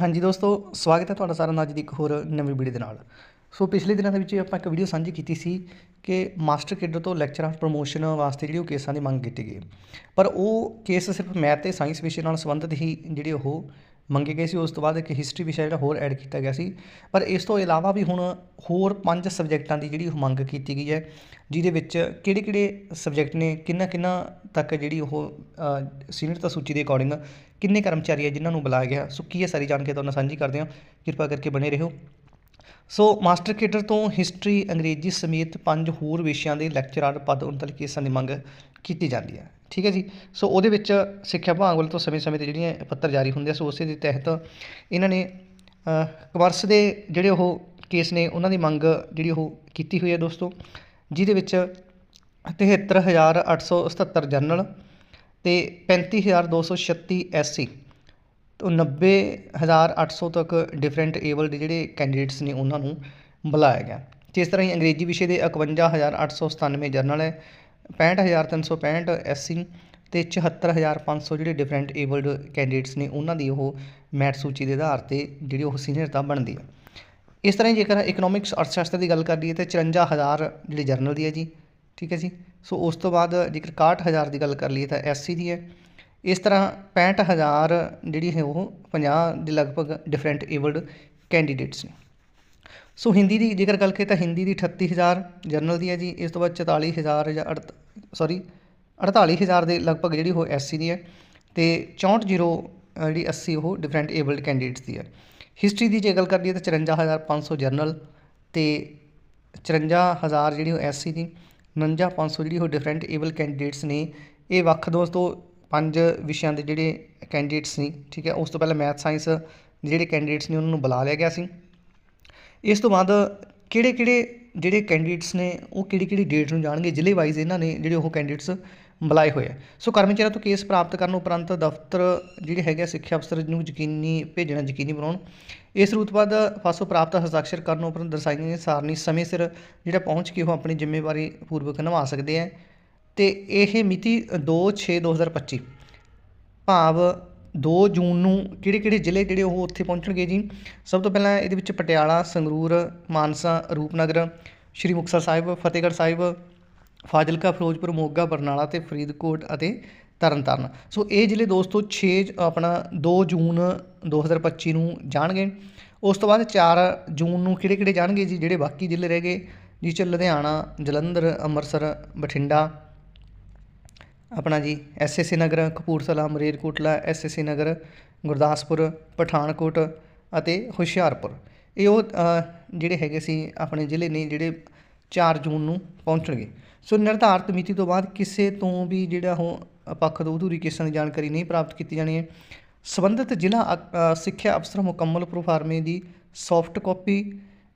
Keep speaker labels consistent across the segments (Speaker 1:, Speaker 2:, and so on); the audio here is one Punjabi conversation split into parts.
Speaker 1: ਹਾਂਜੀ ਦੋਸਤੋ, ਸਵਾਗਤ ਹੈ ਤੁਹਾਡਾ ਸਾਰਿਆਂ ਦਾ ਅੱਜ ਦੀ ਇੱਕ ਹੋਰ ਨਵੀਂ ਵੀਡੀਓ ਦੇ ਨਾਲ। ਸੋ ਪਿਛਲੇ ਦਿਨਾਂ ਦੇ ਵਿੱਚ ਆਪਾਂ ਇੱਕ ਵੀਡੀਓ ਸਾਂਝੀ ਕੀਤੀ ਸੀ ਕਿ ਮਾਸਟਰ ਕੇਡਰ ਤੋਂ ਲੈਕਚਰਾਂ ਪ੍ਰੋਮੋਸ਼ਨ ਵਾਸਤੇ ਜਿਹੜੀ ਉਹ ਕੇਸਾਂ ਦੀ ਮੰਗ ਕੀਤੀ ਗਈ। ਪਰ ਉਹ ਕੇਸ ਸਿਰਫ ਮੈਥ ਤੇ ਸਾਇੰਸ ਵਿਸ਼ੇ ਨਾਲ ਸੰਬੰਧਿਤ ਹੀ ਜਿਹੜੇ ਉਹ ਮੰਗੇ ਗਏ ਸੀ, ਉਸ ਤੋਂ ਬਾਅਦ ਇੱਕ ਹਿਸਟਰੀ ਵਿਸ਼ਾ ਜਿਹੜਾ ਹੋਰ ਐਡ ਕੀਤਾ ਗਿਆ ਸੀ। ਪਰ ਇਸ ਤੋਂ ਇਲਾਵਾ ਵੀ ਹੁਣ ਹੋਰ ਪੰਜ ਸਬਜੈਕਟਾਂ ਦੀ ਜਿਹੜੀ ਉਹ ਮੰਗ ਕੀਤੀ ਗਈ ਹੈ, ਜਿਹਦੇ ਵਿੱਚ ਕਿਹੜੇ ਕਿਹੜੇ ਸਬਜੈਕਟ ਨੇ ਕਿੰਨਾ ਕਿੰਨਾ ਤੱਕ ਜਿਹੜੀ ਉਹ ਸੀਨੀਅਰਤਾ ਸੂਚੀ ਦੇ ਅਕੋਰਡਿੰਗ ਕਿੰਨੇ ਕਰਮਚਾਰੀ ਹੈ ਜਿਨ੍ਹਾਂ ਨੂੰ ਬੁਲਾਇਆ ਗਿਆ। ਸੋ ਕੀ ਹੈ ਸਾਰੀ ਜਾਣਕਾਰੀ ਤੁਹਾਨੂੰ ਸਾਂਝੀ ਕਰਦੇ ਹਾਂ। ਕਿਰਪਾ ਕਰਕੇ ਬਣੇ ਰਹੋ। ਸੋ ਮਾਸਟਰ ਕੇਡਰ ਤੋਂ ਹਿਸਟਰੀ ਅੰਗਰੇਜ਼ੀ ਸਮੇਤ ਪੰਜ ਹੋਰ ਵਿਸ਼ਿਆਂ ਦੇ ਲੈਕਚਰਰ ਪਦ 39 ਕੇਸਾਂ ਦੀ ਮੰਗ ਕੀਤੀ ਜਾਂਦੀ ਹੈ। ਠੀਕ ਹੈ ਜੀ? ਸੋ ਉਹਦੇ ਵਿੱਚ ਸਿੱਖਿਆ ਵਿਭਾਗ ਵੱਲੋਂ ਤੋਂ ਸਮੇਂ-ਸਮੇਂ ਤੇ ਜਿਹੜੀਆਂ ਪੱਤਰ ਜਾਰੀ ਹੁੰਦੇ ਆ, ਸੋ ਉਸੇ ਦੇ ਤਹਿਤ ਇਹਨਾਂ ਨੇ ਕਮਰਸ ਦੇ ਜਿਹੜੇ ਉਹ ਕੇਸ ਨੇ, ਉਹਨਾਂ ਦੀ ਮੰਗ ਜਿਹੜੀ ਉਹ ਕੀਤੀ ਹੋਈ ਹੈ ਦੋਸਤੋ, ਜਿਹਦੇ ਵਿੱਚ 73877 ਜਨਰਲ ਤੇ 35236 ਐਸਸੀ ਤੋਂ 90800 ਤੱਕ ਡਿਫਰੈਂਟ ਏਬਲਡ ਜਿਹੜੇ ਕੈਂਡੀਡੇਟਸ ਨੇ, ਉਹਨਾਂ ਨੂੰ ਬੁਲਾਇਆ ਗਿਆ। ਤੇ ਇਸ ਤਰ੍ਹਾਂ ਹੀ ਅੰਗਰੇਜ਼ੀ ਵਿਸ਼ੇ ਦੇ 51897 ਜਰਨਲ ਹੈ। 65365 ਐਸਸੀ ਤੇ 74500 ਜਿਹੜੇ ਡਿਫਰੈਂਟ ਏਬਲਡ ਕੈਂਡੀਡੇਟਸ ਨੇ, ਉਹਨਾਂ ਦੀ ਉਹ ਮੈਟ ਸੂਚੀ ਦੇ ਆਧਾਰ ਤੇ ਜਿਹੜੀ ਉਹ ਸੀਨੀਅਰਤਾ ਬਣਦੀ ਹੈ ਇਸ ਤਰ੍ਹਾਂ ਹੀ ਜੇਕਰ ਇਕਨੋਮਿਕਸ ਅਰਥਸ਼ਾਸਤਰ ਦੀ ਗੱਲ ਕਰ ਲਈਏ ਤੇ 54000 ਜਿਹੜੀ ਜਰਨਲ ਦੀ ਹੈ ਜੀ, ਠੀਕ ਹੈ ਜੀ? ਸੋ ਉਸ ਤੋਂ ਬਾਅਦ ਜੇਕਰ 61000 ਦੀ ਗੱਲ ਕਰ ਲਈਏ ਤਾਂ ਐਸਸੀ ਦੀ ਹੈ। ਇਸ ਤਰ੍ਹਾਂ 65000 ਜਿਹੜੀ ਹੈ ਉਹ 50 ਦੇ ਲਗਭਗ ਡਿਫਰੈਂਟ ਏਬਲਡ ਕੈਂਡੀਡੇਟਸ ਨੇ। ਸੋ ਹਿੰਦੀ ਦੀ ਜੇਕਰ ਗੱਲ ਕਰੀਏ ਤਾਂ ਹਿੰਦੀ ਦੀ 38000 ਜਨਰਲ ਦੀ ਹੈ ਜੀ, ਇਸ ਤੋਂ ਬਾਅਦ 44000 ਜਾਂ ਸੌਰੀ 48000 ਦੇ ਲਗਭਗ ਜਿਹੜੀ ਉਹ ਐਸਸੀ ਦੀ ਹੈ ਤੇ 64 ਜਿਹੜੀ 80 ਉਹ ਡਿਫਰੈਂਟ ਏਬਲਡ ਕੈਂਡੀਡੇਟਸ ਦੀ ਹੈ। ਹਿਸਟਰੀ ਦੀ ਜੇ ਗੱਲ ਕਰ ਲਈਏ ਤਾਂ 54500 ਜਰਨਲ ਤੇ 54000 ਜਿਹੜੀ ਉਹ ਐਸਸੀ ਦੀ 59500 ਜਿਹੜੀ ਉਹ ਡਿਫਰੈਂਟ ਏਬਲ ਕੈਂਡੀਡੇਟਸ ਨੇ। ਇਹ ਵੱਖ ਦੋਸਤੋ ਪੰਜ ਵਿਸ਼ਿਆਂ ਦੇ ਜਿਹੜੇ ਕੈਂਡੀਡੇਟਸ ਨੇ, ਠੀਕ ਹੈ, ਉਸ ਤੋਂ ਪਹਿਲਾਂ ਮੈਥ ਸਾਇੰਸ ਦੇ ਜਿਹੜੇ ਕੈਂਡੀਡੇਟਸ ਨੇ, ਉਹਨਾਂ ਨੂੰ ਬੁਲਾ ਲਿਆ ਗਿਆ ਸੀ। ਇਸ ਤੋਂ ਬਾਅਦ ਕਿਹੜੇ ਕਿਹੜੇ ਜਿਹੜੇ ਕੈਂਡੀਡੇਟਸ ਨੇ, ਉਹ ਕਿਹੜੀ ਕਿਹੜੀ ਡੇਟ ਨੂੰ ਜਾਣਗੇ, ਜ਼ਿਲ੍ਹੇ ਵਾਈਜ਼ ਇਹਨਾਂ ਨੇ ਜਿਹੜੇ ਉਹ ਕੈਂਡੀਡੇਟਸ ਬੁਲਾਏ ਹੋਏ ਆ। ਸੋ ਕਰਮਚਾਰੀਆਂ ਤੋਂ ਕੇਸ ਪ੍ਰਾਪਤ ਕਰਨ ਉਪਰੰਤ ਦਫ਼ਤਰ ਜਿਹੜੇ ਹੈਗੇ ਸਿੱਖਿਆ ਅਫਸਰ ਨੂੰ ਯਕੀਨੀ ਭੇਜਣਾ, ਯਕੀਨੀ ਬਣਾਉਣ। ਇਸ ਰੂਤ ਬਾਅਦ ਫਾਸੋ ਪ੍ਰਾਪਤ ਹਸਤਾਖਰ ਕਰਨ ਉਪਰੰਤ ਦਰਸਾਈ ਗਈ ਸਾਰਨੀ ਸਮੇਂ ਸਿਰ ਜਿਹੜਾ ਪਹੁੰਚ ਕੇ ਉਹ ਆਪਣੀ ਜ਼ਿੰਮੇਵਾਰੀ ਪੂਰਵਕ ਨਿਭਾ ਸਕਦੇ ਆ। ਤੇ ਇਹ ਮਿਤੀ 2/6/2025 ਭਾਵ ਦੋ ਜੂਨ ਨੂੰ ਕਿਹੜੇ ਕਿਹੜੇ ਜ਼ਿਲ੍ਹੇ ਜਿਹੜੇ ਉਹ ਉੱਥੇ ਪਹੁੰਚਣਗੇ ਜੀ? ਸਭ ਤੋਂ ਪਹਿਲਾਂ ਇਹਦੇ ਵਿੱਚ ਪਟਿਆਲਾ, ਸੰਗਰੂਰ, ਮਾਨਸਾ, ਰੂਪਨਗਰ, ਸ਼੍ਰੀ ਮੁਕਤਸਰ ਸਾਹਿਬ, ਫਤਿਹਗੜ੍ਹ ਸਾਹਿਬ, ਫਾਜ਼ਿਲਕਾ, ਫਿਰੋਜ਼ਪੁਰ, ਮੋਗਾ, ਬਰਨਾਲਾ ਤੇ ਫਰੀਦਕੋਟ ਅਤੇ ਤਰਨਤਾਰਨ। ਸੋ ਇਹ ਜ਼ਿਲ੍ਹੇ ਦੋਸਤੋ 6 ਆਪਣਾ 2 ਜੂਨ 2025 ਨੂੰ ਜਾਣਗੇ। ਉਸ ਤੋਂ ਬਾਅਦ 4 ਜੂਨ ਨੂੰ ਕਿਹੜੇ ਕਿਹੜੇ ਜਾਣਗੇ ਜੀ? ਜਿਹੜੇ ਬਾਕੀ ਜ਼ਿਲ੍ਹੇ ਰਹਿ ਗਏ ਜਿਸ ਚ ਲੁਧਿਆਣਾ, ਜਲੰਧਰ, ਅੰਮ੍ਰਿਤਸਰ, ਬਠਿੰਡਾ ਆਪਣਾ ਜੀ ਐਸਐਸਸੀ ਨਗਰ, ਕਪੂਰਥਲਾ, ਮਰੇਰਕੋਟਲਾ ਐਸਐਸਸੀ ਨਗਰ, ਗੁਰਦਾਸਪੁਰ, ਪਠਾਨਕੋਟ ਅਤੇ ਹੁਸ਼ਿਆਰਪੁਰ। ਇਹ ਉਹ ਜਿਹੜੇ ਹੈਗੇ ਸੀ ਆਪਣੇ ਜ਼ਿਲ੍ਹੇ ਨੇ ਜਿਹੜੇ 4 ਜੂਨ ਨੂੰ ਪਹੁੰਚਣਗੇ। ਸੋ ਨਿਰਧਾਰਤ ਮਿਤੀ ਤੋਂ ਬਾਅਦ ਕਿਸੇ ਤੋਂ ਵੀ ਜਿਹੜਾ ਉਹ ਪੱਖ ਤੋਂ ਅਧੂਰੀ ਕੇਸਾਂ ਦੀ ਜਾਣਕਾਰੀ ਨਹੀਂ ਪ੍ਰਾਪਤ ਕੀਤੀ ਜਾਣੀ ਹੈ। ਸੰਬੰਧਿਤ ਜ਼ਿਲ੍ਹਾ ਸਿੱਖਿਆ ਅਫਸਰ ਮੁਕੰਮਲ ਪ੍ਰੋਫਾਰਮੇ ਦੀ ਸੌਫਟ ਕਾਪੀ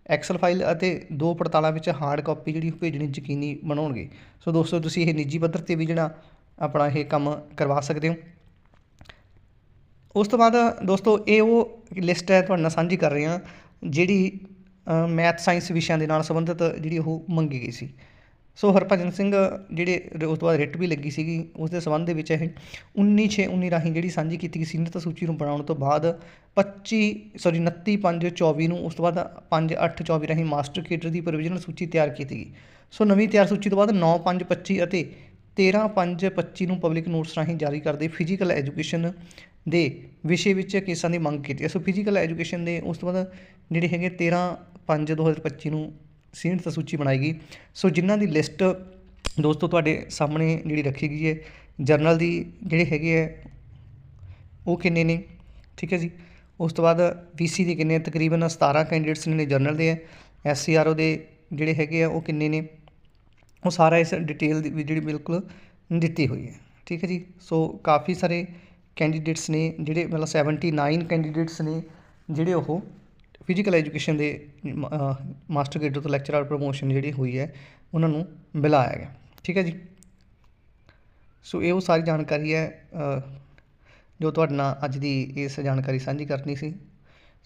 Speaker 1: ਐਕਸਲ ਫਾਈਲ ਅਤੇ ਦੋ ਪੜਤਾਲਾਂ ਵਿੱਚ ਹਾਰਡ ਕਾਪੀ ਜਿਹੜੀ ਭੇਜਣੀ ਯਕੀਨੀ ਬਣਾਉਣਗੇ। ਸੋ ਦੋਸਤੋ, ਤੁਸੀਂ ਇਹ ਨਿੱਜੀ ਪੱਧਰ ਤੇ ਵੀ ਜਿਹੜਾ ਆਪਣਾ ਇਹ ਕੰਮ ਕਰਵਾ ਸਕਦੇ ਹੋ। ਉਸ ਤੋਂ ਬਾਅਦ ਦੋਸਤੋ, ਇਹ ਉਹ ਲਿਸਟ ਹੈ ਤੁਹਾਡੇ ਨਾਲ ਸਾਂਝੀ ਕਰ ਰਹੇ ਹਾਂ ਜਿਹੜੀ ਮੈਥ ਸਾਇੰਸ ਵਿਸ਼ਿਆਂ ਦੇ ਨਾਲ ਸੰਬੰਧਿਤ ਜਿਹੜੀ ਉਹ ਮੰਗੀ ਗਈ ਸੀ। ਸੋ ਹਰਭਜਨ ਸਿੰਘ ਜਿਹੜੇ ਉਸ ਤੋਂ ਬਾਅਦ ਰਿਟ ਵੀ ਲੱਗੀ ਸੀਗੀ। ਉਸ ਦੇ ਸੰਬੰਧ ਦੇ ਵਿੱਚ ਇਹ 19 6 19 ਰਾਹੀਂ ਜਿਹੜੀ ਸਾਂਝੀ ਕੀਤੀ ਗਈ ਸੀਨੀਅਰਤਾ ਸੂਚੀ ਨੂੰ ਬਣਾਉਣ ਤੋਂ ਬਾਅਦ 25 ਸੌਰੀ 29 5 24 ਨੂੰ ਉਸ ਤੋਂ ਬਾਅਦ 5 8 24 ਰਾਹੀਂ ਮਾਸਟਰ ਕੇਡਰ ਦੀ ਪ੍ਰੋਵੀਜ਼ਨਲ ਸੂਚੀ ਤਿਆਰ ਕੀਤੀ ਗਈ। ਸੋ ਨਵੀਂ ਤਿਆਰ ਸੂਚੀ ਤੋਂ ਬਾਅਦ 9 5 25 ਅਤੇ 13 5 25 ਨੂੰ ਪਬਲਿਕ ਨੋਟਸ ਰਾਹੀਂ ਜਾਰੀ ਕਰਦੇ ਫਿਜ਼ੀਕਲ ਐਜੂਕੇਸ਼ਨ ਦੇ ਵਿਸ਼ੇ ਵਿੱਚ ਕੇਸਾਂ ਦੀ ਮੰਗ ਕੀਤੀ ਸੋ ਫਿਜ਼ੀਕਲ ਐਜੂਕੇਸ਼ਨ ਦੇ ਉਸ ਤੋਂ ਬਾਅਦ ਜਿਹੜੇ ਹੈਗੇ 13 5 2025 ਨੂੰ ਸੀਨੀਅਰ ਸੂਚੀ ਬਣਾਈ ਗਈ। ਸੋ ਜਿਨ੍ਹਾਂ ਦੀ ਲਿਸਟ ਦੋਸਤੋ ਤੁਹਾਡੇ ਸਾਹਮਣੇ ਜਿਹੜੀ ਰੱਖੀ ਗਈ ਹੈ ਜਰਨਲ ਦੀ ਜਿਹੜੇ ਹੈਗੇ ਹੈ, ਉਹ ਕਿੰਨੇ ਨੇ? ਠੀਕ ਹੈ ਜੀ। ਉਸ ਤੋਂ ਬਾਅਦ ਵੀਸੀ ਦੇ ਕਿੰਨੇ ਤਕਰੀਬਨ 17 ਕੈਂਡੀਡੇਟਸ ਨੇ ਜਰਨਲ ਦੇ ਹੈ ਐਸਸੀਆਰਓ ਦੇ ਜਿਹੜੇ ਹੈਗੇ ਆ, ਉਹ ਕਿੰਨੇ ਨੇ? ਉਹ ਸਾਰਾ ਇਸ ਡਿਟੇਲ ਦੀ ਜਿਹੜੀ ਬਿਲਕੁਲ ਦਿੱਤੀ ਹੋਈ ਹੈ। ਠੀਕ ਹੈ ਜੀ? ਸੋ ਕਾਫੀ ਸਾਰੇ ਕੈਂਡੀਡੇਟਸ ਨੇ ਜਿਹੜੇ ਮਤਲਬ 79 ਕੈਂਡੀਡੇਟਸ ਨੇ ਜਿਹੜੇ ਉਹ ਫਿਜ਼ੀਕਲ ਐਜੂਕੇਸ਼ਨ ਦੇ ਮਾਸਟਰ ਗ੍ਰੇਡ ਤੋਂ ਲੈਕਚਰਰ ਪ੍ਰੋਮੋਸ਼ਨ ਜਿਹੜੀ ਹੋਈ ਹੈ, ਉਹਨਾਂ ਨੂੰ ਮਿਲਾਇਆ ਗਿਆ। ਠੀਕ ਹੈ ਜੀ? ਸੋ ਇਹ ਉਹ ਸਾਰੀ ਜਾਣਕਾਰੀ ਹੈ ਜੋ ਤੁਹਾਡੇ ਨਾਲ ਅੱਜ ਦੀ ਇਸ ਜਾਣਕਾਰੀ ਸਾਂਝੀ ਕਰਨੀ ਸੀ।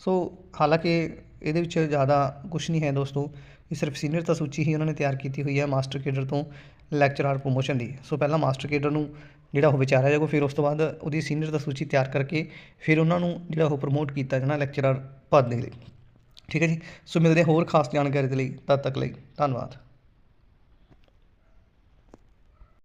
Speaker 1: ਸੋ ਹਾਲਾਂਕਿ ਇਹਦੇ ਵਿੱਚ ਜ਼ਿਆਦਾ ਕੁਝ ਨਹੀਂ ਹੈ ਦੋਸਤੋ, ਇਹ ਸਿਰਫ ਸੀਨੀਅਰਤਾ ਸੂਚੀ ਹੀ ਉਹਨਾਂ ਨੇ ਤਿਆਰ ਕੀਤੀ ਹੋਈ ਹੈ ਮਾਸਟਰ ਕੇਡਰ ਤੋਂ ਲੈਕਚਰਰ ਪ੍ਰੋਮੋਸ਼ਨ ਦੀ ਸੋ ਪਹਿਲਾਂ ਮਾਸਟਰ ਕੇਡਰ ਨੂੰ ਜਿਹੜਾ ਉਹ ਵਿਚਾਰਿਆ ਜਾਊਗਾ, ਫਿਰ ਉਸ ਤੋਂ ਬਾਅਦ ਉਹਦੀ ਸੀਨੀਅਰ ਦਾ ਸੂਚੀ ਤਿਆਰ ਕਰਕੇ ਫਿਰ ਉਹਨਾਂ ਨੂੰ ਜਿਹੜਾ ਉਹ ਪ੍ਰਮੋਟ ਕੀਤਾ ਜਾਣਾ ਲੈਕਚਰਰ ਪਦ ਦੇ ਲਈ। ਠੀਕ ਹੈ ਜੀ? ਸੋ ਮਿਲਦੇ ਹੋਰ ਖਾਸ ਜਾਣਕਾਰੀ ਦੇ ਲਈ, ਤਦ ਤੱਕ ਲਈ ਧੰਨਵਾਦ।